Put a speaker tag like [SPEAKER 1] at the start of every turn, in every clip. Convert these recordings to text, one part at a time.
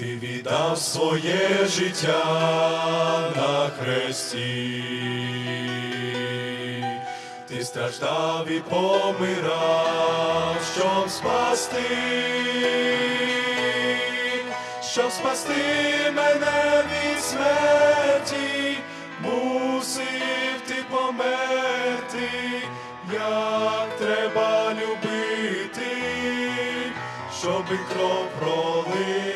[SPEAKER 1] Ти віддав своє життя на хресті, ти страждав і помирав, щоб спасти, щоб спасти мене від смерті, мусив ти померти, як треба любити, щоб кров пролити.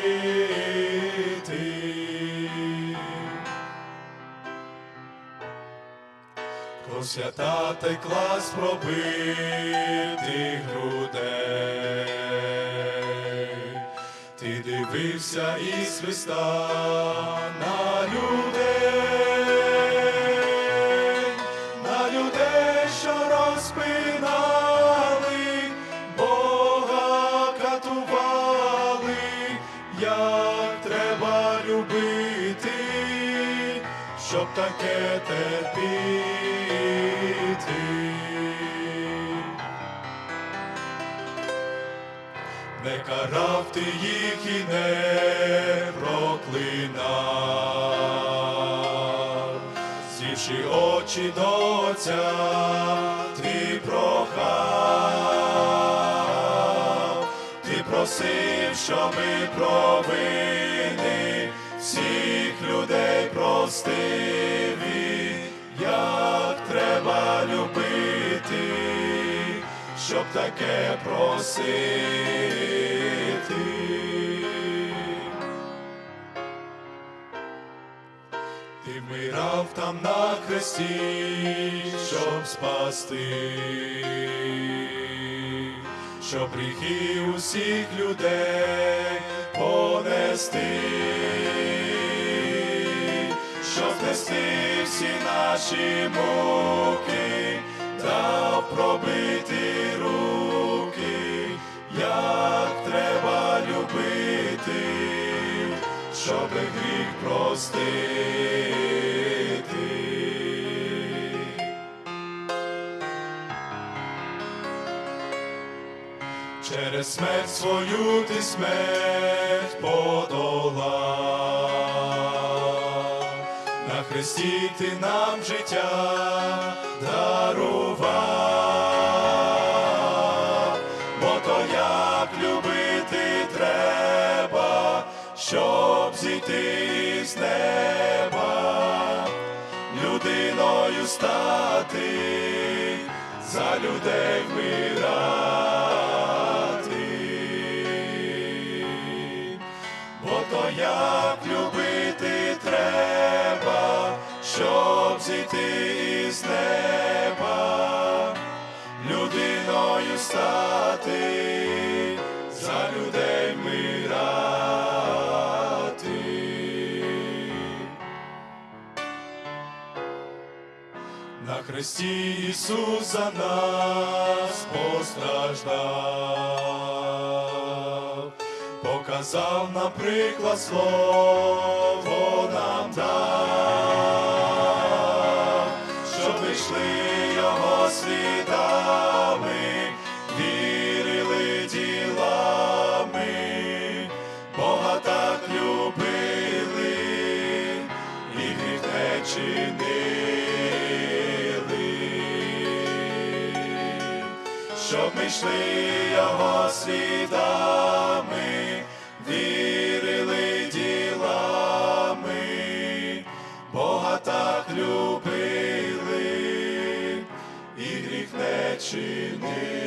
[SPEAKER 1] Свята текла з пробитих грудей, ти дивився і свиста щоб таке терпіти. Не карав ти їх і не проклинав, зівши очі до Отця, ти прохав, ти просив, щоби провини всіх людей простив, як треба любити, щоб таке просити. Ти вмирав там на хресті, щоб спасти, щоб гріхи усіх людей понести, щоб нести всі наші муки та пробити руки, як треба любити щоб гріх простити. Через смерть свою ти смерть подолав, на хресті ти нам життя дарував, бо то як любити треба, щоб зійти з неба, людиною стати, за людей вмирати. Зійти із неба, людиною стати, за людей вмирати. На хресті Ісус за нас постраждав, показав, наприклад, слово нам дав, щоб ми йшли його слідами, вірили ділами, Бога так любили і гріх не чинили.